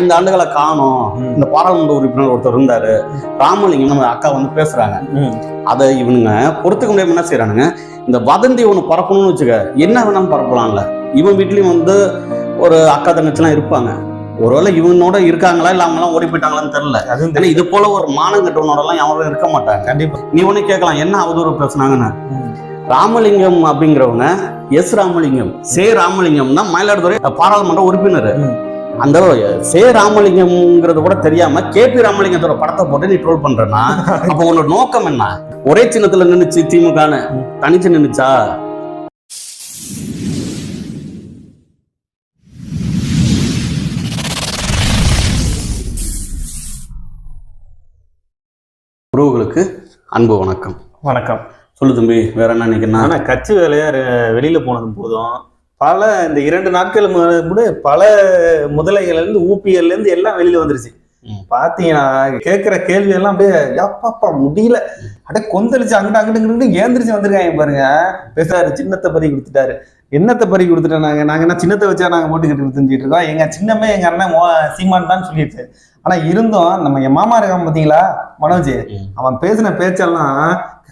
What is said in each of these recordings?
ஐந்து ஆண்டுகளை காணோம். இந்த பாராளுமன்ற உறுப்பினர் ஒருத்தர் இருந்தாரு. ராமலிங்கம் நம்ம அக்கா வந்து பேசுறாங்க. அதை இவனுங்க பொறுத்துக்க முடியாம என்ன செய்யறானுங்க இந்த வதந்தி ஒண்ணு பரப்பணும்னு வச்சுக்க என்ன வேணாலும் பரப்பலாம்ல. இவன் வீட்லயும் வந்து ஒரு அக்கா தங்கச்சிலாம் இருப்பாங்க. ஒருவேளை இவனோட இருக்காங்களா இல்ல அவங்கலாம் ஓடி போயிட்டாங்களான்னு தெரியல. ஏன்னா. இது போல ஒரு மானம் கட்டவனோட எல்லாம் யாரும் இருக்க மாட்டாங்க. கண்டிப்பா. நீ ஒண்ணு கேட்கலாம் என்ன அவதூறு பேசுனாங்கன்னு. ராமலிங்கம் அப்படிங்கிறவங்க எஸ் ராமலிங்கம் சே ராமலிங்கம் தான் மயிலாடுதுறை பாராளுமன்ற உறுப்பினர். அந்த சே ராமலிங்கம்ங்கிறது கூட தெரியாம கே பி ராமலிங்கத்தோட படத்தை போட்டு நீ ட்ரோல் பண்றனா அப்ப உன்னோட நோக்கம் என்ன? ஒரே சின்னத்துல நின்னுச்சு திமுகன்னு தனிச்சு நின்னுச்சா? உறவுகளுக்கு அன்பு வணக்கம். வணக்கம். சொல்லு தம்பி வேற என்ன நினைக்கிறேன்னா ஆனா கட்சி வேலையா வெளியில போனதும் போதும். பல இந்த இரண்டு நாட்கள் கூட பல முதலைகள்ல இருந்து எல்லாம் வெளியில வந்துருச்சு. பாத்தீங்கன்னா கேக்குற கேள்வி எல்லாம் அப்படியே யப்பாப்பா முடியல. அப்படியே கொந்தளிச்சு அங்கிட்டு அங்கிட்டு ஏந்திரிச்சு வந்திருக்காங்க பாருங்க. பேசுறாரு சின்னத்தை பறி கொடுத்துட்டாரு. என்னத்தை பறி கொடுத்துட்டோம் நாங்க? நாங்க என்ன சின்னத்தை வச்சா நாங்க போட்டுக்கிட்டு தெரிஞ்சுட்டு இருக்கோம்? எங்க சின்னமே எங்க அண்ணன் மோ- சீமான் தான் சொல்லிடுச்சு ஆனா இருந்தும் நம்ம என் மாமா இருக்கான் பாத்தீங்களா மனோஜ். அவன் பேசின பேச்செல்லாம்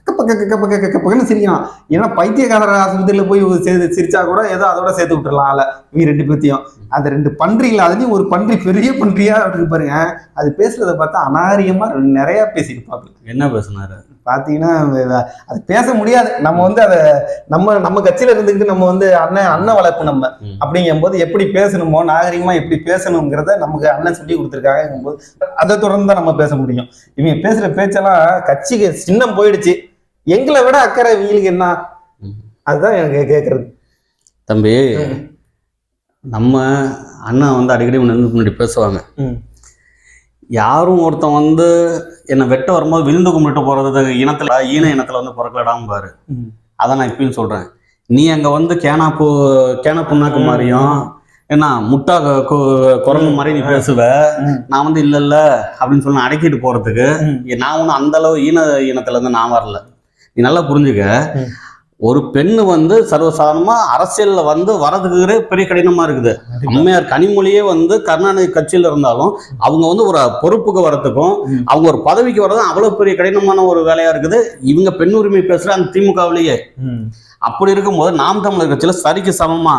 கக்கப்பக்கன்னு சிரிக்கிறான் ஏன்னா பைத்தியக்காரர் ஆஸ்பத்திரியில போய் சேர்த்து சிரிச்சா கூட ஏதோ அதோட சேர்த்து விட்டுறலாம் ஆள. இவங்க ரெண்டு பேத்தையும் அந்த ரெண்டு பன்றிகள் அதுலயும் ஒரு பன்றி பெரிய பன்றியா இருக்கு பாருங்க. அது பேசுறத பார்த்தா அநாரியமா நிறைய பேசியிருப்பாங்க என்ன பேசுனாரு? பாத்தீங்கன்னா அது- பேச முடியாது. நம்ம வந்து அதை நம்ம நம்ம கட்சியில இருந்துக்கிட்டு நம்ம வந்து அண்ணன் அண்ணன் வளர்ப்பு நம்ம. ம். அப்படிங்கும்போது எப்படி பேசணுமோ நாகரிகமா எப்படி பேசணுங்கிறத நமக்கு அண்ணன் சொல்லி கொடுத்துருக்காங்கங்கும்போது அதை தொடர்ந்து தான் நம்ம பேச முடியும். இவங்க பேசுற பேச்செல்லாம் கட்சிக்கு சின்னம் போயிடுச்சு. எங்களை விட அக்கறை இவங்களுக்கு என்ன. அதுதான் எனக்கு கேட்கறது தம்பி நம்ம அண்ணா வந்து அடிக்கடி முன்னாடி முன்னாடி பேசுவாங்க. யாரும் ஒருத்தன் வந்து என்னை வெட்ட வரும்போது விழுந்து கும்பிட்டு போறது இனத்துல ஈன இனத்துல வந்து பிறக்கலடாம பாரு. அதான் நான் இப்பயும் சொல்றேன் நீ அங்க வந்து கேனா பூ கேன புண்ணாக்கு. மாதிரியும் என்ன முட்டா குரங்கு மாதிரி நீ பேசுவ. நான் வந்து இல்ல இல்ல அப்படின்னு சொல்லி அடக்கிட்டு போறதுக்கு. நான் ஒன்றும் அந்த அளவு ஈன இனத்துல இருந்து நான் வரல நீ நல்லா புரிஞ்சுக்க. ஒரு பெண்ணு வந்து சர்வசாதாரணமா அரசியல்ல வந்து வரதுக்கு பெரிய கடினமா இருக்குது அம்மையார் கனிமொழியே வந்து கருணாநிதி கட்சியில இருந்தாலும் அவங்க வந்து ஒரு பொறுப்புக்கு வரதுக்கும் ம். அவங்க ஒரு பதவிக்கு வரதும் அவ்வளவு பெரிய கடினமான ஒரு வேலையா இருக்குது இவங்க பெண் உரிமை பேசுற அந்த திமுகவிலேயே. அப்படி இருக்கும்போது நாம் தமிழர் கட்சியில சரிக்கு சமமா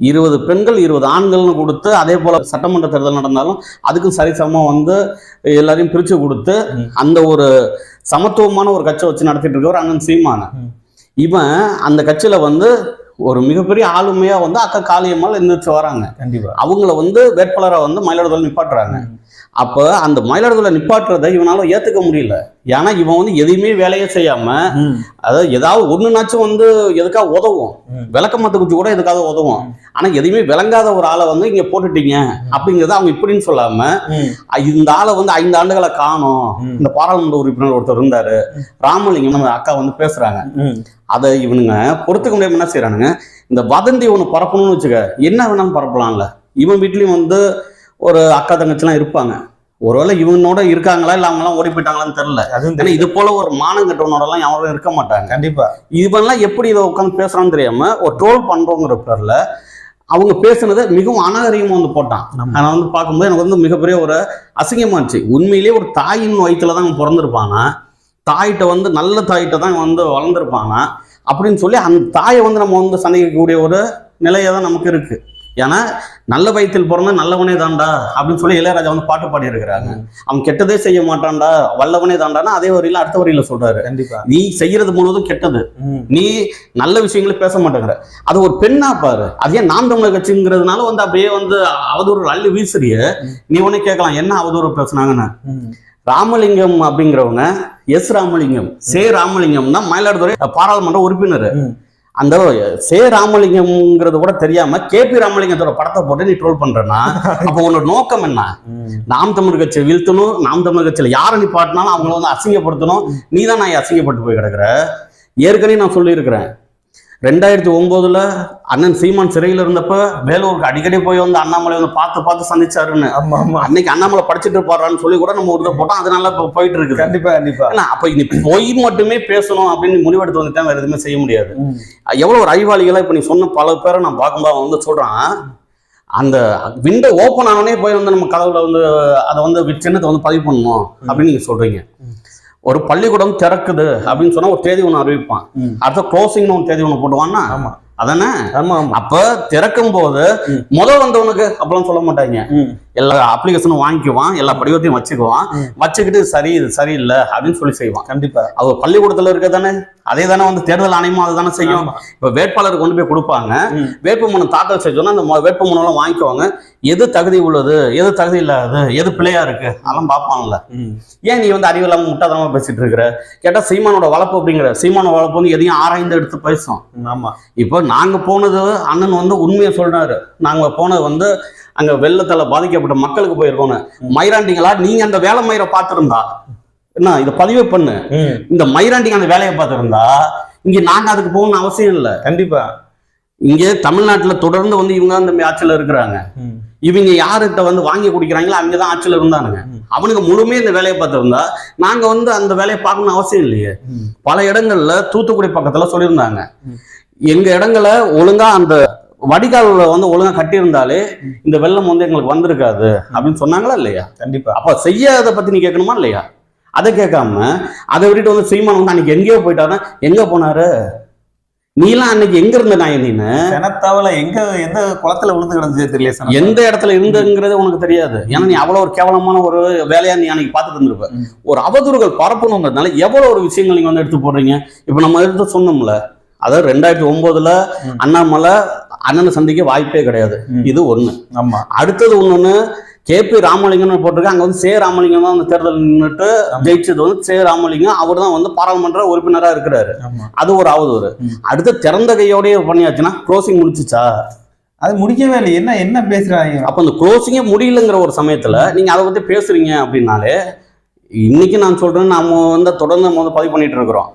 இருபது பெண்கள் இருபது ஆண்கள்னு கொடுத்து அதே போல சட்டமன்ற தேர்தல் நடந்தாலும் அதுக்கும் சரி சமமா வந்து எல்லாரையும் பிரிச்சு கொடுத்து. அந்த ஒரு சமத்துவமான ஒரு கட்சி வச்சு நடத்திட்டு இருக்கவர் அண்ணன் சீமான. இவன் அந்த கட்சியில வந்து ஒரு மிகப்பெரிய ஆளுமையா வந்து அக்கா காளியம்மாள் எந்திரிச்சு வராங்க கண்டிப்பா அவங்கள வந்து வேட்பாளரா வந்து மயிலாடுதுறை நிப்பாட்டுறாங்க. அப்ப அந்த மயிலாடுதுறை நிப்பாட்டுறதை இவனால ஏத்துக்க முடியல. ஏன்னா இவன் வந்து எதையுமே வேலையே செய்யாம. அதாவது ஏதாவது ஒண்ணுனாச்சும் வந்து எதுக்காக உதவும். ம். விளக்கமத்த குச்சி கூட எதுக்காக உதவும். ஆனா எதையுமே விளங்காத ஒரு ஆளை வந்து இங்க போட்டுட்டீங்க அப்படிங்கறத அவங்க இப்படின்னு சொல்லாம இந்த ஆளை வந்து ஐந்து ஆண்டுகளை காணோம். இந்த பாராளுமன்ற உறுப்பினர் ஒருத்தர் இருந்தாரு. ராமலிங்கம் நம்ம அக்கா வந்து பேசுறாங்க. அதை இவனுங்க பொறுத்துக்க முடியாம என்ன செய்யறானுங்க இந்த வதந்தி ஒண்ணு பரப்பணும்னு வச்சுக்க என்ன வேணாலும் பரப்பலாம்ல. இவன் வீட்லயும் வந்து ஒரு அக்கா தங்கச்சிலாம் இருப்பாங்க. ஒருவேளை இவனோட இருக்காங்களா இல்ல அவங்கலாம் ஓடி போயிட்டாங்களான்னு தெரியல. அதுவும். இது போல ஒரு மானம் கட்டவனோட எல்லாம் யாரும் இருக்க மாட்டாங்க. கண்டிப்பா. இவன்லாம் எப்படி இதை உட்காந்து பேசுறான்னு தெரியாம ஒரு ட்ரோல் பண்றோங்கிற பேர்ல அவங்க பேசுனதை மிகவும் அநாகரிகமா வந்து போட்டான். நான் வந்து பார்க்கும்போது எனக்கு வந்து மிகப்பெரிய ஒரு அசிங்கமாச்சு உண்மையிலேயே ஒரு தாயின் வயிற்றுல தான் பிறந்திருப்பானா? தாயிட்ட வந்து நல்ல தாயிட்ட தான் வந்து வளர்ந்துருப்பானா? அப்படின்னு சொல்லி அந்த தாயை வந்து நம்ம வந்து சந்திக்கக்கூடிய ஒரு நிலையை தான் நமக்கு இருக்கு. ஏன்னா நல்ல வயிற்றில் பிறந்த நல்லவனே தாண்டா அப்படின்னு சொல்லி இளையராஜா வந்து பாட்டு பாடி இருக்கிறாங்க அவன் கெட்டதே செய்ய மாட்டான்டா வல்லவனே தாண்டானா அதே வரியில அடுத்த வரியில சொல்றாரு. கண்டிப்பா. நீ செய்யறது முழுவதும் கெட்டது. நீ நல்ல விஷயங்களை பேச மாட்டேங்கிற. அது ஒரு பெண்ணா பாரு. அது நாம் தமிழர் கட்சிங்கிறதுனால வந்து அப்படியே வந்து அவதூறு அள்ளி வீசுறிய. நீ ஒண்ணு கேட்கலாம் என்ன அவதூறு பேசுனாங்கன்னு. ராமலிங்கம் அப்படிங்கிறவங்க எஸ் ராமலிங்கம் சே ராமலிங்கம் தான் மயிலாடுதுறை பாராளுமன்ற உறுப்பினர். அந்த சே ராமலிங்கம்ங்கிறது கூட தெரியாம கே பி ராமலிங்கத்தோட படத்தை போட்டு நீ ட்ரோல் பண்றனா அப்ப உன்னோட நோக்கம் என்ன? நாம் தமிழ் கட்சியை வீழ்த்தணும் நாம் தமிழ் கட்சியில யாரை நிப்பாட்டினாலும் அவங்கள வந்து அசிங்கப்படுத்தணும். நீ தான் நான் அசிங்கப்பட்டு போய் கிடக்குற. ஏற்கனவே நான் சொல்லியிருக்கிறேன். ரெண்டாயிரத்தி ஒன்பதுல அண்ணன் சீமான் சிறையில் இருந்தப்ப வேலூருக்கு அடிக்கடி போய் வந்து அண்ணாமலை வந்து பார்த்து பார்த்து சந்திச்சாருன்னு. அன்னைக்கு அண்ணாமலை படிச்சுட்டு இருப்பாரான்னு சொல்லி கூட நம்ம ஒரு போட்டோம் அது நல்லா இப்போ போயிட்டு இருக்குது. கண்டிப்பா கண்டிப்பா. அப்ப நீ பொய் மட்டுமே பேசணும் அப்படின்னு முடிவெடுத்து வந்துட்டா வேற எதுவுமே செய்ய முடியாது. எவ்வளவு ஒரு அறிவாளிகளா இப்ப நீ சொன்ன பல பேரை நான் பார்க்கும்போது அவன் வந்து சொல்றான் அந்த விண்டோ ஓப்பன் ஆனோடனே போய் வந்து நம்ம கதவுல வந்து அதை வந்து சின்னத்தை வந்து பதிவு பண்ணணும் அப்படின்னு நீங்க சொல்றீங்க. ஒரு பள்ளிக்கூடம் திறக்குது அப்படின்னு சொன்னா ஒரு தேதி ஒன்று அறிவிப்பான். அடுத்த க்ளோசிங்னு ஒரு தேதி ஒன்று போடுவான்னா ஆமா அதானே அப்ப திறக்கும் போது. முதல் வந்தவனுக்கு அப்பெல்லாம் சொல்ல மாட்டாங்க. எல்லா அப்ளிகேஷனும் வாங்கிக்குவான் எல்லா படிவத்தையும் வச்சுக்குவான். வச்சுக்கிட்டு சரி இது சரியில்லை அப்படின்னு சொல்லி செய்வான். கண்டிப்பா. அது பள்ளிக்கூடத்துல இருக்க தானே அதே தானே வந்து தேர்தல் ஆணையமும் அதை தானே செய்யும். இப்ப வேட்பாளர் கொண்டு போய் கொடுப்பாங்க. வேட்புமனு தாக்கல் செஞ்சோன்னா அந்த மொ- வேட்புமனு எல்லாம் வாங்கிக்குவாங்க. எது தகுதி உள்ளது எது தகுதி இல்லாதது எது பிழையா இருக்கு அதெல்லாம் பார்ப்பாங்கல்ல. ம். ஏன் நீ வந்து அறிவு இல்லாம முட்டாதனமா பேசிட்டு இருக்கிற? கேட்டா சீமானோட வளர்ப்பு அப்படிங்கிற சீமானோட வளர்ப்பு வந்து எதையும் ஆராய்ந்து எடுத்து பேசும். ஆமா. இப்போ நாங்க போனது அண்ணன் வந்து உண்மையை சொல்றாரு. நாங்க போனது வந்து அங்க வெள்ளத்தால பாதிக்கப்பட்ட மக்களுக்கு போயிருக்கோம் மயிராண்டிங்களா நீங்க அந்த வேலை மயிரை பார்த்திருந்தா என்ன இதை பதிவு பண்ணு. இந்த மயிராண்டிங்க அந்த வேலையை பார்த்திருந்தா இங்க நாங்க அதுக்கு போகணும்னு அவசியம் இல்லை கண்டிப்பா இங்க தமிழ்நாட்டுல தொடர்ந்து வந்து இவங்க அந்த ஆட்சியில இருக்கிறாங்க. இவங்க யார்கிட்ட வந்து வாங்கி குடிக்கிறாங்களோ அவங்க தான் ஆட்சியில இருந்தானுங்க. அவனுக்கு முழுமையா இந்த வேலையை பார்த்திருந்தா நாங்க வந்து அந்த வேலையை பார்க்கணும்னு அவசியம் இல்லையே. பல இடங்கள்ல தூத்துக்குடி பக்கத்துல சொல்லியிருந்தாங்க. எங்க இடங்களை ஒழுங்கா அந்த வடிகால்ல வந்து ஒழுங்கா கட்டியிருந்தாலே இந்த வெள்ளம் வந்து எங்களுக்கு வந்திருக்காது அப்படின்னு சொன்னாங்களா இல்லையா? கண்டிப்பா. அப்ப செய்யாத பத்தி நீ கேட்கணுமா இல்லையா? அதை கேட்காம அதை விட்டுட்டு வந்து சீமான் வந்து அன்னைக்கு எங்கேயோ போயிட்டாருன்னா எங்க போனாரு? நீலாம் அன்னைக்கு எங்க இருந்த நாயன் நீனு? செனத்தாவில எங்க எந்த குளத்துல விழுந்து கிடந்துச்சு தெரியல. எந்த இடத்துல இருந்துங்கிறது உனக்கு தெரியாது. ஏன்னா நீ அவ்வளவு ஒரு கேவலமான ஒரு வேலையா நீ அன்னைக்கு பார்த்துட்டு இருந்திருப்ப. ஒரு அவதூறுகள் பரப்பணுங்கிறதுனால எவ்வளவு ஒரு விஷயங்கள் நீங்க வந்து எடுத்து போடுறீங்க? இப்ப நம்ம எடுத்து சொன்னோம்ல அதாவது ரெண்டாயிரத்தி ஒன்பதுல. அண்ணாமலை அண்ணனை சந்திக்க வாய்ப்பே கிடையாது. இது ஒண்ணு. ஆமா. அடுத்தது ஒண்ணு கேபி ராமலிங்கம்னு போட்டிருக்காங்க அங்க வந்து சே ராமலிங்கம் தான் வந்து தேர்தல் நின்றுட்டு ஜெயிச்சது வந்து சே ராமலிங்கம். அவர் தான் வந்து பாராளுமன்ற உறுப்பினரா இருக்கிறாரு. அது ஒரு ம். அடுத்து திறந்த கையோடய பண்ணியாச்சுன்னா க்ளோசிங் முடிச்சுச்சா? அது முடிக்கவே இல்லை. என்ன என்ன பேசுறாங்க? அப்ப அந்த க்ளோசிங்கே முடியலங்கிற ஒரு சமயத்துல நீங்க அதை பத்தி பேசுறீங்க அப்படின்னாலே இன்னைக்கு நான் சொல்றேன் நாம வந்து தொடர்ந்து நம்ம வந்து பதிவு பண்ணிட்டு இருக்கிறோம்.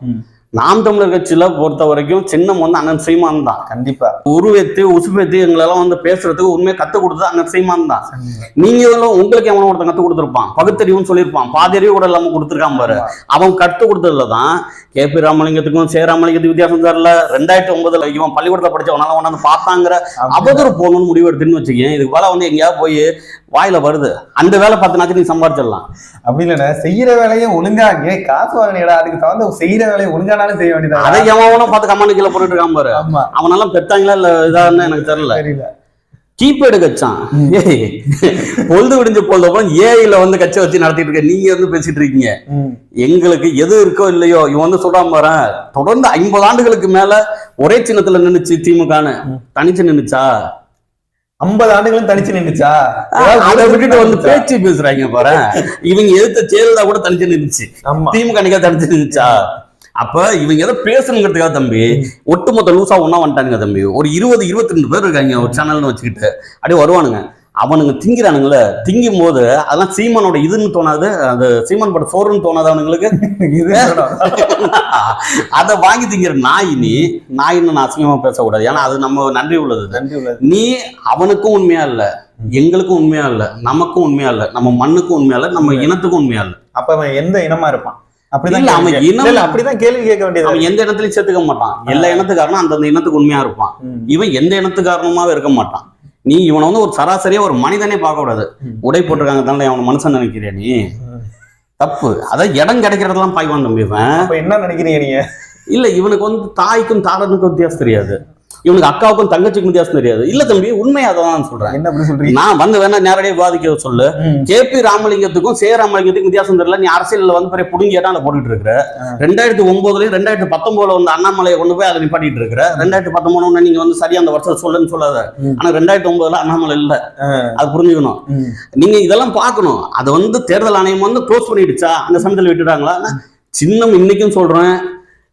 நாம் தமிழர் கட்சியில பொறுத்த வரைக்கும் சின்னம் வந்து அண்ணன் சீமான் தான். கண்டிப்பா. உருவெத்து உசுப்பேத்து எங்களெல்லாம் வந்து பேசுறதுக்கு உண்மையை கத்து கொடுத்தது அண்ணன் சீமான் தான். நீங்க உங்களுக்கு எவனோ ஒருத்தன் கத்து கொடுத்துருப்பான். பகுத்தறிவுன்னு சொல்லியிருப்பான். பாதியறிவு கூட இல்லாம கொடுத்துருக்கான் பாரு. அவன் கத்து கொடுத்ததுல தான் கே பி ராமலிங்கத்துக்கும் சே ராமலிங்கத்துக்கு வித்தியாசம் தெரியல. ரெண்டாயிரத்தி ஒன்பதுல இவன் பள்ளிக்கூடத்தை படிச்சவனால உணர்ந்து பார்த்தாங்கிற அவதூறு போகணும்னு முடிவு எடுத்துன்னு வச்சுக்கேன். இதுக்கு மேல வந்து எங்கேயாவது போய் வாயில வருது. அந்த வேலை பத்து நீ சம்பாதிச்சிடலாம் அப்படி இல்லைண்ணே. செய்யற வேலையை ஒழுங்கா காசு வாங்கினீடா அதுக்கு தகுந்த செய்யற வேலையை ஒழுங்கானாலும் செய்ய வேண்டியதா? அதை எவனும் பார்த்து கமாண்டு கீழே போட்டுட்டு இருக்கான் பாரு. அவனெல்லாம் பெத்தாங்களா இல்ல இதான்னு எனக்கு தெரியல. தெரியல. கீபேடு கச்சான் பொழுது விடிஞ்ச பொழுது அப்புறம் ஏஐல வந்து கட்சி வச்சு நடத்திட்டு இருக்க. நீங்க வந்து பேசிட்டு இருக்கீங்க. எங்களுக்கு எது இருக்கோ இல்லையோ இவன் வந்து சொல்றான் பாரு. தொடர்ந்து ஐம்பது ஆண்டுகளுக்கு மேல ஒரே சின்னத்துல நின்னுச்சு திமுகன்னு தனிச்சு நின்னுச்சா? ஐம்பது ஆண்டுகளும் தனிச்சு நின்றுச்சா அதை விட்டுட்டு வந்து பேச்சு பேசுறாங்க பாரு. இவங்க எதிர்த்த ஜெயலலிதா கூட தனிச்சு நின்னுச்சு. திமுக அன்னைக்கா தனிச்சு நின்னுச்சா? அப்ப இவங்க ஏதோ பேசணுங்கிறதுக்காக தம்பி ஒட்டுமொத்த லூசா ஒண்ணா வந்துட்டானுங்க தம்பி. ஒரு இருபது இருபத்தி ரெண்டு பேர் இருக்காங்க ஒரு சேனல்னு வச்சுக்கிட்டு. அப்படியே வருவானுங்க. அவனுங்க திங்கிறானுங்களே. திங்கும் போது அதெல்லாம் சீமானோட இதுன்னு தோணாது அந்த சீமான் பட சோறுன்னு தோணாது அவனுங்களுக்கு. அதை வாங்கி திங்கிற நாய் நீ நாயின்னு நான் அசிங்கமா பேசக்கூடாது. ஏன்னா அது நம்ம நன்றி உள்ளது. நன்றி உள்ளது. நீ அவனுக்கும் உண்மையா இல்ல எங்களுக்கும் உண்மையா இல்ல நமக்கும் உண்மையா இல்ல நம்ம மண்ணுக்கும் உண்மையா இல்ல நம்ம இனத்துக்கும் உண்மையா இல்ல. அப்ப அவன் எந்த இனமா இருப்பான்? அப்படிதான் அவன் இனம்- அப்படிதான் கேள்வி கேட்க வேண்டியது அவன் எந்த இடத்துலயும் சேர்த்துக்க மாட்டான். எல்லா இனத்துக்காரனும் அந்தந்த இனத்துக்கு உண்மையா இருப்பான். இவன் எந்த இனத்துக்காரனுமாவே இருக்க மாட்டான். நீ இவனை வந்து ஒரு சராசரியா ஒரு மனிதனே பார்க்க கூடாது. உடை போட்டிருக்காங்க தானே அவன் மனுஷன் நினைக்கிறியா நீ. தப்பு. அதான் இடம் கிடைக்கிறதெல்லாம் பாய்வான் தம்பி இவன். என்ன நினைக்கிறீங்க நீங்க? இல்ல இவனுக்கு வந்து தாய்க்கும் தாரனுக்கும் வித்தியாசம் தெரியாது. இவனுக்கு அக்காவுக்கும் தங்கச்சிக்கும் வித்தியாசம் தெரியாது. இல்ல தம்பி உண்மையை அதை தான் சொல்றேன். என்ன அப்படி சொல்றீங்க? நான் வந்து வேணா நேரடியாக விவாதிக்க சொல்லு. கே பி ராமலிங்கத்துக்கும் சே ராமலிங்கத்துக்கும் வித்தியாசம் தெரியல. நீ அரசியல்ல வந்து பெரிய புடுங்கி இடம் போட்டுட்டு இருக்கிற. ரெண்டாயிரத்தி ஒன்பதுலயும் ரெண்டாயிரத்தி பத்தொன்பதுல வந்து அண்ணாமலையை கொண்டு போய் அதை நிப்பாட்டிட்டு இருக்கிற. ரெண்டாயிரத்தி பத்தொன்பது நீங்க வந்து சரியா அந்த வருஷம் சொல்லுன்னு சொல்லாத. ஆனா ரெண்டாயிரத்தி ஒன்பதுல அண்ணாமலை இல்ல. அது புரிஞ்சுக்கணும். நீங்க இதெல்லாம் பார்க்கணும். அது வந்து தேர்தல் ஆணையம் வந்து க்ளோஸ் பண்ணிடுச்சா? அந்த சமயத்தில் விட்டுட்டாங்களா? சின்னம் இன்னைக்கும் சொல்றேன்.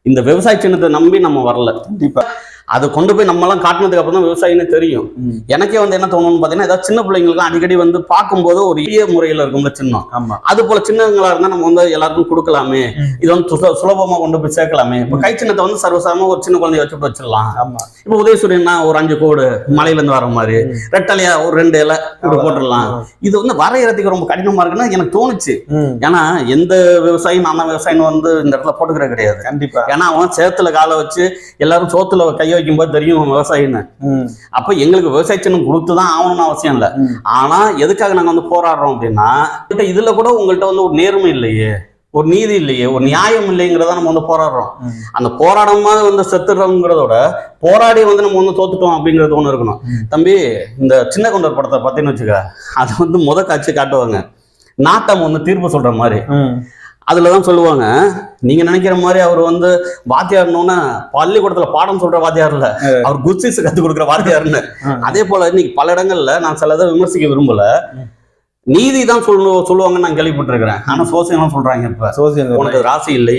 இந்த விவசாய சின்னத்தை நம்பி நம்ம வரல. கண்டிப்பா. அதை கொண்டு போய் நம்மலாம் காட்டினதுக்கு அப்புறம் தான் விவசாயின்னு தெரியும். எனக்கே வந்து என்ன தோணும்னு பார்த்தீங்கன்னா ஏதாவது சின்ன பிள்ளைங்களுக்கு அடிக்கடி வந்து பார்க்கும்போது ஒரு எளிய முறையில் இருக்கும்ல சின்னம். ஆமா. அது போல சின்னங்களா இருந்தா நம்ம வந்து எல்லாருக்கும் கொடுக்கலாமே. இது வந்து சுல- சுலபமா கொண்டு போய் சேர்க்கலாமே. இப்போ கை சின்னத்தை வந்து சர்வசாரமா ஒரு சின்ன குழந்தைய வச்சுட்டு வச்சிடலாம். ஆமா. இப்போ உதயசூரியன்னா ஒரு அஞ்சு கோடு மலையில இருந்து வர மாதிரி. ரெட்டலையா ஒரு ரெண்டு இலை போட்டுடலாம். இது வந்து வரையறதுக்கு ரொம்ப கடினமா இருக்குன்னு எனக்கு தோணுச்சு. ஏன்னா எந்த விவசாயி நான் தான் விவசாயின்னு வந்து இந்த இடத்துல போட்டுக்கிற கிடையாது. கண்டிப்பா. ஏன்னா அவன் சேத்துல காலை வச்சு எல்லாரும் சோத்துல கையை கைய வைக்கும்போது தெரியும் விவசாயின்னு. அப்ப எங்களுக்கு விவசாய சின்னம் கொடுத்து தான் ஆகணும்னு அவசியம் இல்லை. ஆனா எதுக்காக நாங்க வந்து போராடுறோம் அப்படின்னா இதுல கூட உங்கள்ட்ட வந்து ஒரு நேர்மை இல்லையே. ஒரு நீதி இல்லையே. ஒரு நியாயம் இல்லைங்கிறத நம்ம வந்து போராடுறோம். அந்த போராடாம வந்து செத்துறோங்கிறதோட போராடி வந்து நம்ம வந்து தோத்துட்டோம் அப்படிங்கிறது ஒண்ணு இருக்கணும். தம்பி இந்த சின்ன கொண்டர் படத்தை பார்த்தீங்கன்னு வச்சுக்க அது வந்து முத காட்சி காட்டுவாங்க. நாட்டம் வந்து தீர்ப்பு சொல்ற மாதிரி. ம். அதுலதான் சொல்லுவாங்க நீங்க நினைக்கிற மாதிரி அவர் வந்து வாத்தியார்னு பள்ளிக்கூடத்துல பாடம் சொல்ற வாத்தியார் இல்ல அவர் குஸ்திஸ் கத்து கொடுக்குற வாத்தியார்னு. அதே போல இன்னைக்கு பல இடங்கள்ல நான் சிலதை விமர்சிக்க விரும்பல. நீதி தான் சொல்லு சொல்லுவாங்கன்னு நான் கேள்விப்பட்டிருக்கிறேன். ஆனா சோசியம் சொல்றாங்க இப்ப. சோசியல் உனக்கு ராசி இல்லை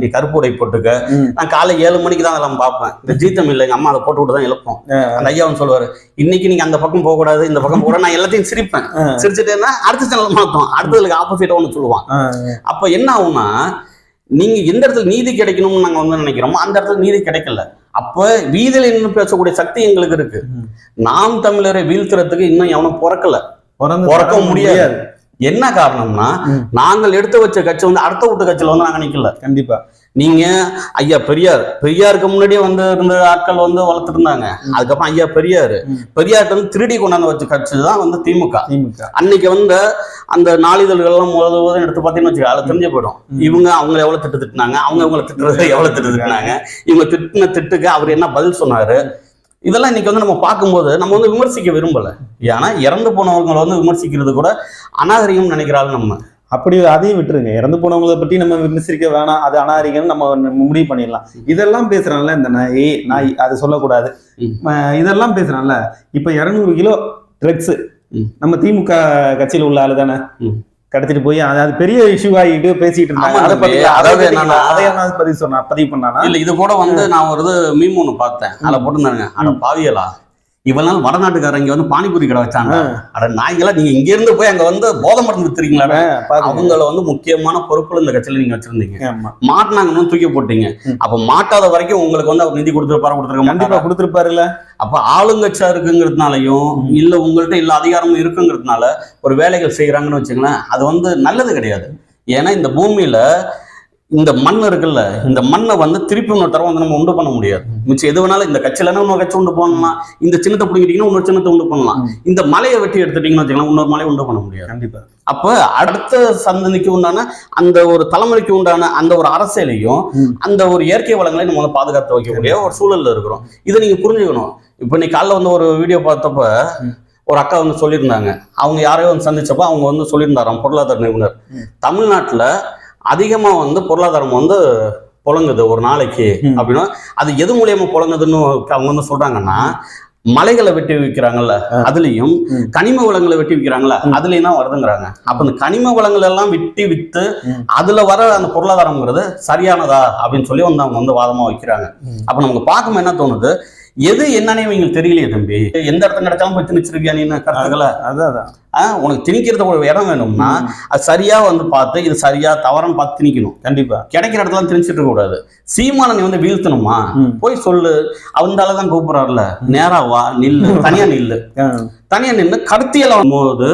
நீ கருப்பு உடை போட்டுக்க. நான் காலை ஏழு மணிக்கு தான் அதெல்லாம் பார்ப்பேன். இந்த ஜீத்தம் இல்லை எங்க அம்மா அதை போட்டு விட்டு தான் எழுப்போம். அந்த ஐயா வந்து சொல்லுவாரு இன்னைக்கு நீங்க அந்த பக்கம் போக கூடாது இந்த பக்கம் போக நான் எல்லாத்தையும் சிரிப்பேன். சிரிச்சுட்டேன்னா அடுத்த சேனல் மாத்தோம். அடுத்ததுக்கு ஆப்போசிட்டா ஒன்று சொல்லுவான். அப்ப என்ன ஆகும்னா நீங்க எந்த இடத்துல நீதி கிடைக்கணும்னு நாங்க வந்து நினைக்கிறோமோ அந்த இடத்துல நீதி கிடைக்கல. அப்ப வீதியில நின்று பேசக்கூடிய சக்தி எங்களுக்கு இருக்கு. நாம் தமிழரை வீழ்த்துறதுக்கு இன்னும் எவனும் பிறக்கல. பிறக்க முடியாது. என்ன காரணம்னா. நாங்கள் எடுத்து வச்ச கட்சி வந்து அடுத்த வீட்டு கட்சியில வந்து நாங்க நிக்கல. கண்டிப்பா. நீங்க ஐயா பெரியார் பெரியாருக்கு முன்னாடியே வந்து இருந்த ஆட்கள் வந்து வளர்த்துட்டு இருந்தாங்க. அதுக்கப்புறம் ஐயா பெரியார். பெரியார்ட்ட வந்து திருடி கொண்டாந்து வச்ச கட்சி தான் வந்து திமுக. திமுக. அன்னைக்கு வந்து அந்த நாளிதழ்கள்லாம் முழுவதும் எடுத்து பார்த்தீங்கன்னு வச்சுக்க அதில் தெரிஞ்சு போயிடும். இவங்க அவங்கள எவ்வளவு திட்டு திட்டினாங்க அவங்க அவங்கள திட்டுறது எவ்வளவு திட்டு திட்டினாங்க. இவங்க திட்டின திட்டுக்கு அவர் என்ன பதில் சொன்னாரு? இதெல்லாம் இன்னைக்கு வந்து நம்ம பார்க்கும்போது நம்ம வந்து விமர்சிக்க விரும்பல. ஏன்னா இறந்து போனவங்களை வந்து விமர்சிக்கிறது கூட அநாகரிகம் நினைக்கிறாள் நம்ம. அப்படி அதையும் விட்டுருங்க. இறந்து போனவங்கள பத்தி நம்ம விமர்சிக்க வேணாம். அது அனாரிகன்னு நம்ம முடிவு பண்ணிடலாம். இதெல்லாம் பேசுறான்ல இந்த நாய் நாய் அது சொல்லக்கூடாது. இதெல்லாம் பேசுறான்ல. இப்ப இருநூறு கிலோ ட்ரக்ஸ். நம்ம திமுக கட்சியில உள்ள ஆளு தானே. கடத்திட்டு போய் அது அது பெரிய இஷ்யூ ஆகிட்டு பேசிட்டு இருந்தாங்க. அதை. பத்தி அதாவது அதாவது என்னன்னா- அதை என்ன பதிவு சொன்னா பதிவு பண்ணானா? இல்ல இது கூட வந்து நான் ஒரு இது மீம் ஒன்று பார்த்தேன். அதில் போட்டிருந்தாங்க அட பாவியலா இவ்வளவு நாள் வடநாட்டுக்காரங்க இங்க வந்து பானிபூரி கடை வச்சாங்க. அட நாய்களா நீங்க இங்க இருந்து போய் அங்க வந்து போதை மருந்து வித்துறீங்களா. அவங்கள வந்து முக்கியமான பொறுப்புல இந்த கட்சியில நீங்க வச்சிருந்தீங்க. மாட்டினாங்கன்னு தூக்கி போட்டீங்க. அப்ப மாட்டாத வரைக்கும் உங்களுக்கு வந்து அவர் நிதி கொடுத்துருப்பாரு கொடுத்துருக்க கண்டிப்பா கொடுத்திருப்பாருல்ல. அப்ப ஆளுங்கட்சியா இருக்குங்கிறதுனாலயும். இல்ல உங்கள்ட்ட இல்ல அதிகாரமும் இருக்குங்கிறதுனால ஒரு வேலைகள் செய்யறாங்கன்னு வச்சுங்களேன் அது வந்து நல்லது கிடையாது. ஏன்னா இந்த பூமியில இந்த மண் இருக்குல்ல இந்த மண்ணை வந்து திருப்பி இன்னொரு தரம் வந்து நம்ம உண்டு பண்ண முடியாது. மிச்சம் எது வேணாலும் இந்த கட்சியிலனா இன்னொரு கட்சி உண்டு பண்ணலாம். இந்த சின்னத்தை பிடிக்கிட்டீங்கன்னா இன்னொரு சின்னத்தை உண்டு பண்ணலாம். இந்த மலையை வெட்டி எடுத்துட்டீங்கன்னு வச்சுக்கலாம் இன்னொரு மலையை உண்டு பண்ண முடியாது. கண்டிப்பா. அப்ப அடுத்த சந்ததிக்கு உண்டான அந்த ஒரு தலைமுறைக்கு உண்டான அந்த ஒரு அரசியலையும். அந்த ஒரு இயற்கை வளங்களை நம்ம வந்து பாதுகாத்து வைக்கக்கூடிய ஒரு சூழல்ல இருக்கிறோம். இதை நீங்க புரிஞ்சுக்கணும். இப்ப நீ காலைல வந்து ஒரு வீடியோ பார்த்தப்ப. ஒரு அக்கா வந்து சொல்லியிருந்தாங்க. அவங்க யாரையோ வந்து சந்திச்சப்ப அவங்க வந்து சொல்லியிருந்தாராம் பொருளாதார நிபுணர். தமிழ்நாட்டுல அதிகமா வந்து பொருளாதாரம் வந்து புழங்குது ஒரு நாளைக்கு. அப்படின்னா அது எது மூலியமா புழங்குதுன்னு அவங்க வந்து சொல்றாங்கன்னா மலைகளை வெட்டி விற்கிறாங்கல்ல. அதுலயும். கனிம வளங்களை வெட்டி விற்கிறாங்கல்ல. அதுலயும் தான் வருதுங்கிறாங்க அப்ப இந்த கனிம வளங்கள் எல்லாம் விட்டு வித்து. அதுல வர அந்த பொருளாதாரம்ங்கிறது சரியானதா அப்படின்னு சொல்லி வந்து அவங்க வந்து வாதமா வைக்கிறாங்க. அப்ப நமக்கு பார்க்கும்போது என்ன தோணுது எது என்னன்னே இவங்களுக்கு தெரியலையே தம்பி. எந்த இடத்துல கிடைச்சாலும் போய் திணிச்சிருக்கியா நீ கருத்துக்களை அதான் அதான். உனக்கு திணிக்கிறது ஒரு இடம் வேணும்னா. அது சரியா வந்து பார்த்து இது சரியா தவறுன்னு பார்த்து திணிக்கணும். கண்டிப்பா. கிடைக்கிற இடத்துல திணிச்சிட்டு இருக்க கூடாது. சீமான நீ வந்து வீழ்த்தணுமா. போய் சொல்லு. அந்த தான் கூப்பிடுறாருல. நேரா வா நில்லு. தனியா நில்லு. தனியா நின்று கருத்தியல போது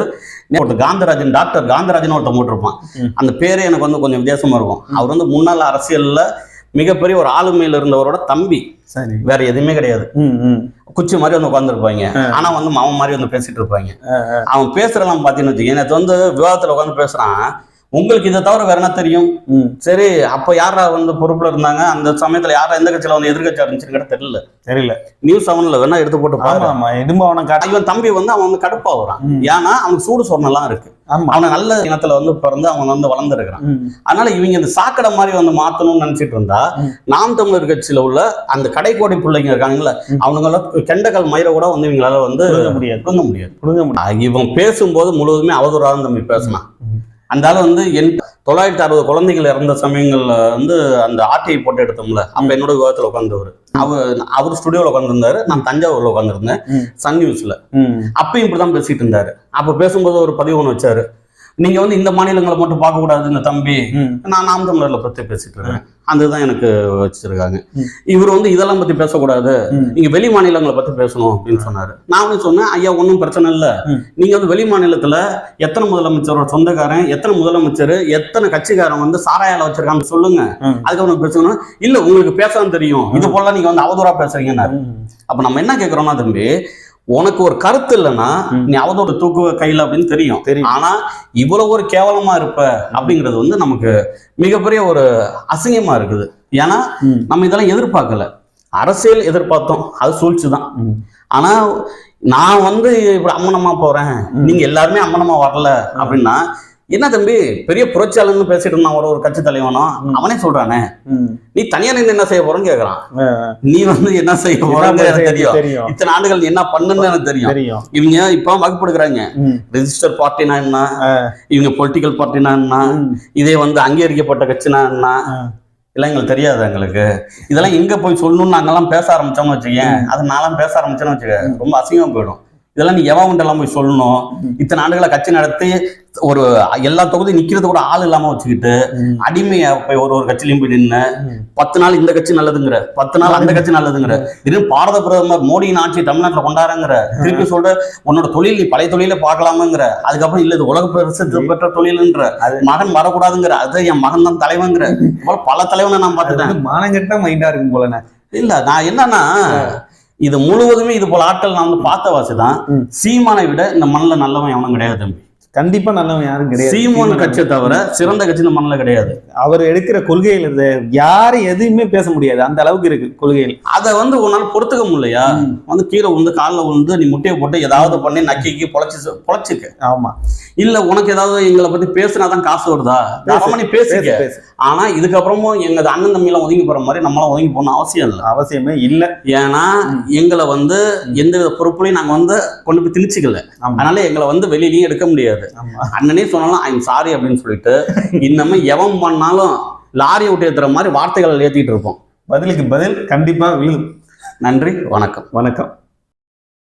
ஒருத்தர் காந்தராஜன் டாக்டர் காந்தராஜன் ஒருத்தன் போட்டிருப்பான். அந்த பேரே எனக்கு வந்து கொஞ்சம் வித்தியாசமா இருக்கும். அவர் வந்து முன்னாள் அரசியல்ல மிகப்பெரிய ஒரு ஆளுமையில இருந்தவரோட தம்பி. சரி. வேற எதுவுமே கிடையாது. குச்சி மாதிரி வந்து உட்காந்துருப்பாங்க. ஆனா வந்து மாமன் மாதிரி வந்து பேசிட்டு இருப்பாங்க. அவன் பேசுறதெல்லாம் பாத்தீங்கன்னு வச்சுக்கோங்க. நேத்து வந்து விவாதத்துல உட்காந்து பேசுறான். உங்களுக்கு இதை தவிர வேற என்ன தெரியும்? சரி அப்ப யாரா வந்து பொறுப்புல இருந்தாங்க? அந்த சமயத்துல யாரா எந்த கட்சியில வந்து எதிர்கட்சியா இருந்துச்சுன்னு தெரியல. தெரியல. நியூஸ் செவன்ல வேணா எடுத்து போட்டு ஆமா பாரு ஆமா இடும்பவனம் காட்டி இவன் தம்பி வந்து அவன் வந்து கடுப்பாகுறான் ம். ஏன்னா அவனுக்கு சூடு சொன்னெல்லாம் இருக்கு. அவனை நல்ல இனத்துல வந்து பிறந்து அவன் வந்து வளர்ந்துருக்கிறான். அதனால இவங்க இந்த சாக்கடை மாதிரி வந்து மாத்தணும்னு நினைச்சிட்டு இருந்தா. நாம் தமிழர் கட்சியில உள்ள அந்த கடைக்கோடி பிள்ளைங்க இருக்காங்கல்ல. அவனுங்கள கெண்டக்கால் மயிரை கூட வந்து இவங்களால வந்து முடியாது. முடியாது. இவன் பேசும்போது முழுவதுமே அவதூறாக தம்பி பேசினான். அந்த ஆள் வந்து என் தொள்ளாயிரத்தி அறுபது குழந்தைகள் இறந்த சமயங்கள்ல வந்து அந்த ஆட்டையை போட்டு எடுத்தோம்ல அப்ப என்னோட விவாதத்துல உட்காந்தவர் அவர் அவர் ஸ்டுடியோல உட்காந்துருந்தாரு நான் தஞ்சாவூர்ல உட்காந்துருந்தேன். சன் நியூஸ்ல. அப்பயும் இப்படிதான் பேசிட்டு இருந்தாரு. அப்ப பேசும்போது ஒரு பதிவு ஒன்று வச்சாரு. நீங்க வந்து இந்த மாநிலங்களை மட்டும் பார்க்க கூடாதுங்க தம்பி. நான் நாம் தமிழர்ல பத்தி பேசிட்டு இருக்கேன். அதுதான் எனக்கு வச்சிருக்காங்க. இவர் வந்து இதெல்லாம் பத்தி பேசக்கூடாது. நீங்க வெளி மாநிலங்களை பத்தி பேசணும் அப்படின்னு சொன்னாரு. நான் வந்து சொன்னேன் ஐயா ஒன்றும் பிரச்சனை இல்ல. நீங்க வந்து வெளி மாநிலத்துல எத்தனை முதலமைச்சரோட சொந்தக்காரன் எத்தனை முதலமைச்சர் எத்தனை கட்சிக்காரன் வந்து சாராயால வச்சிருக்காங்க சொல்லுங்க. அதுக்கப்புறம் பேசணும். இல்ல உங்களுக்கு பேசவும் தெரியும். இது போல நீங்க வந்து அவதூறா பேசுறீங்கன்னாரு. அப்ப நம்ம என்ன கேக்குறோம்னா தம்பி உனக்கு ஒரு கருத்து இல்லைன்னா. நீ அவதோட தூக்கு கையில அப்படின்னு தெரியும் தெரியும் ஆனா இவ்வளவு ஒரு கேவலமா இருப்ப அப்படிங்கிறது வந்து நமக்கு மிகப்பெரிய ஒரு அசிங்கமா இருக்குது ஏன்னா. நம்ம இதெல்லாம் எதிர்பார்க்கல அரசியல் எதிர்பார்த்தோம் அது சூழ்ச்சி தான். ஆனா நான் வந்து இப்படி அம்மனமா போறேன். நீங்க எல்லாருமே அம்மனமா வரல அப்படின்னா என்ன தம்பி பெரிய புரட்சியாளர்னு பேசிட்டு இருந்தான் ஒரு ஒரு கட்சி தலைவனும். அவனே சொல்றானே. நீ தனியா நின்று என்ன செய்ய போறேன்னு கேக்குறான். நீ வந்து என்ன செய்ய போறன்னு எனக்கு தெரியும். இத்தனை ஆண்டுகள் நீ என்ன பண்ணுன்னு எனக்கு தெரியும். இவங்க இப்ப வகுப்பு எடுக்கிறாங்க ம். ரெஜிஸ்டர் பார்ட்டினா என்ன. இவங்க பொலிட்டிக்கல் பார்ட்டினா என்ன. இதே வந்து அங்கீகரிக்கப்பட்ட கட்சினா என்ன? ஆ. இதெல்லாம் எங்களுக்கு தெரியாது எங்களுக்கு. இதெல்லாம் எங்க போய் சொல்லணும்னு நாங்கெல்லாம் பேச ஆரம்பிச்சோம்னு வச்சுக்கேன் அது நான்லாம் பேச ஆரம்பிச்சேன்னு வச்சுக்க ரொம்ப அசிங்கமா போயிடும். இதெல்லாம் நீ எவன் எல்லாம் போய் சொல்லணும்? இத்தனை ஆண்டுகளை கட்சி நடத்தி ஒரு எல்லா தொகுதியும் நிக்கிறது கூட ஆள் இல்லாம வச்சுக்கிட்டு. அடிமையா போய் ஒரு ஒரு கட்சியிலையும் போய் நின்று. பத்து நாள் இந்த கட்சி நல்லதுங்கிற பத்து நாள் அந்த கட்சி நல்லதுங்கிற. இது பாரத பிரதமர் மோடியின் ஆட்சி தமிழ்நாட்டுல கொண்டாடுங்கிற திருப்பி சொல்ற உன்னோட தொழில் நீ பழைய தொழில பார்க்கலாமாங்கிற. அதுக்கப்புறம் இல்ல இது உலக பிரசித்தி பெற்ற தொழில்ன்ற. மகன் வரக்கூடாதுங்கிற. அது என் மகன் தான் தலைவங்கிற இது போல தலைவனை நான் பார்த்துட்டேன். மானங்கெட்ட மைண்டா இருக்கும் போலண்ணே. இல்ல நான் என்னன்னா இது முழுவதுமே இது போல ஆட்கள் நான் வந்து பார்த்த வாசி தான். சீமானை விட இந்த மண்ணில் நல்லவன் எவனும் கிடையாது தம்பி. கண்டிப்பா நல்லவன் யாரும் கிடையாது. சீமான் கட்சியை தவிர சிறந்த கட்சி இந்த மண்ணில் கிடையாது. அவர் எடுக்கிற கொள்கைகள் இருந்து யாரும் எதுவுமே பேச முடியாது. அந்த அளவுக்கு இருக்கு கொள்கைகள் அதை வந்து உன்னால பொறுத்துக்க முடியலையா. வந்து கீழே வந்து காலில் விழுந்து நீ முட்டையை போட்டு ஏதாவது பண்ணி நக்கிக்கு பொழைச்சி பொழைச்சிக்க. ஆமா. இல்ல உனக்கு ஏதாவது எங்களை பத்தி பேசினாதான் காசு வருதா? நீ பேசு பேசிக்க. பேசு. ஆனா இதுக்கப்புறமும் எங்க அண்ணன் தம்பியெல்லாம் ஒதுங்கி போற மாதிரி நம்மளாம் ஒதுங்கி போகணும் அவசியம் இல்லை. அவசியமே இல்ல. ஏன்னா எங்களை வந்து எந்த வித பொறுப்புலையும் நாங்க வந்து கொண்டு போய் திணிச்சுக்கல. அதனால எங்களை வந்து வெளியிலயும் எடுக்க முடியாது. அண்ணனே சொன்னாலும் ஐம் சாரி அப்படின்னு சொல்லிட்டு இன்னமே எவன் பண்ணாலும் லாரி விட்டு ஏத்துற மாதிரி வார்த்தைகள் ஏத்திட்டு இருப்போம். பதிலுக்கு பதில் கண்டிப்பா விழும் நன்றி வணக்கம். வணக்கம்.